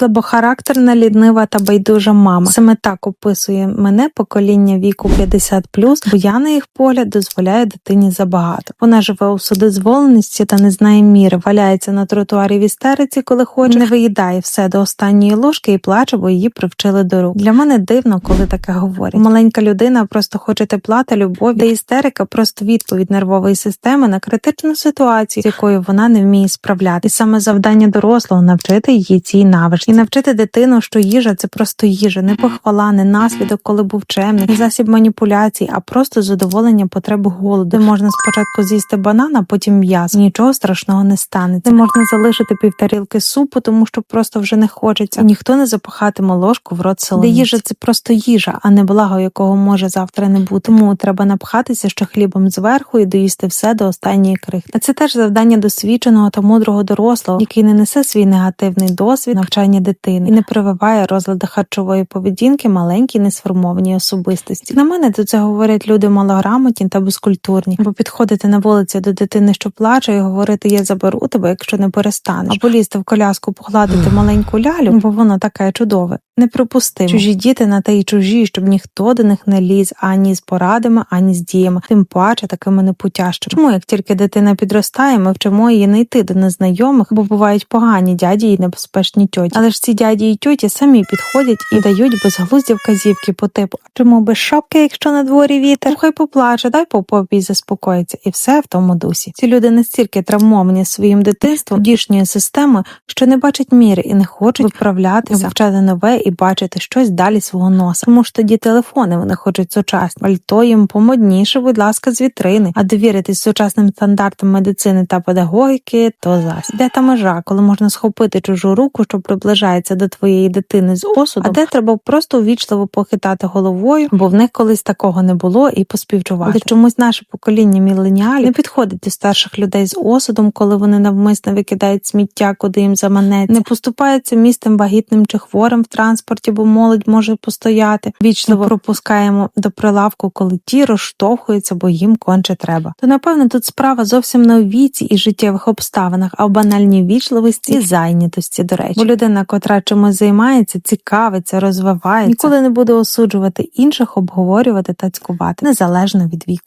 Слабохарактерна, лінива та байдужа мама. Саме так описує мене покоління віку 50+, бо я на їх погляд дозволяю дитині забагато. Вона живе у судозволеності та не знає міри, валяється на тротуарі в істериці, коли хоче, не виїдає все до останньої ложки і плаче, бо її привчили до рук. Для мене дивно, коли таке говорять. Маленька людина просто хоче тепла та любові, де істерика просто відповідь нервової системи на критичну ситуацію, з якою вона не вміє справляти. І саме завдання дорослого навчити її цій навичці і навчити дитину, що їжа це просто їжа, не похвала, не наслідок, коли був чемний, не засіб маніпуляцій, а просто задоволення потреб голоду. Де можна спочатку з'їсти банан, а потім м'ясо. Нічого страшного не станеться. Не можна залишити півтарілки супу, тому що просто вже не хочеться. І ніхто не запахатиме ложку в рот солониці. Де їжа це просто їжа, а не благо, якого може завтра не бути. Тому треба напхатися ще хлібом зверху і доїсти все до останньої крихти. Це теж завдання досвідченого та мудрого дорослого, який не несе свій негативний досвід навчання дитини і не прививає розлади харчової поведінки маленькій несформованій особистості. На мене то це говорять люди малограмотні та безкультурні, бо підходити на вулиці до дитини, що плаче, і говорити Я заберу тебе, якщо не перестанеш, або лізти в коляску, погладити маленьку лялю, бо воно таке чудове. Неприпустимо. Чужі діти на те й чужі, щоб ніхто до них не ліз ані з порадами, ані з діями, тим паче такими непутящими. Чому як тільки дитина підростає, ми вчимо її не йти до незнайомих, бо бувають погані дяді і небезпечні тьоті. Але ж ці дяді і тьоті самі підходять і дають безглузді вказівки по типу «А чому без шапки, якщо на дворі вітер? Хай поплаче, дай по попі заспокоїться, і все в тому дусі. Ці люди настільки травмовані своїм дитинством, дішньою системою, що не бачать міри і не хочуть виправлятися, вивчати нове і бачити щось далі свого носа. Тому ж тоді телефони вони хочуть сучасні. Пальто їм помодніше, будь ласка, з вітрини. А довіритись сучасним стандартам медицини та педагогіки то зась. Де та межа, коли можна схопити чужу руку, що приближається до твоєї дитини з осудом, а де треба просто увічливо похитати головою, бо в них колись такого не було, і поспівчувати. Але чомусь наше покоління міленіалів не підходить до старших людей з осудом, коли вони навмисно викидають сміття, куди їм заманеться, не поступаються містом вагітним чи хворим в транспорті, бо молодь може постояти. Вічливо пропускаємо до прилавку, коли ті розштовхуються, бо їм конче треба. То напевно тут справа зовсім не у віці і життєвих обставинах, а в банальній вічливості і зайнятості. До речі, бо людина, котра чимось займається, цікавиться, розвивається, ніколи не буде осуджувати інших, обговорювати та цькувати незалежно від віку.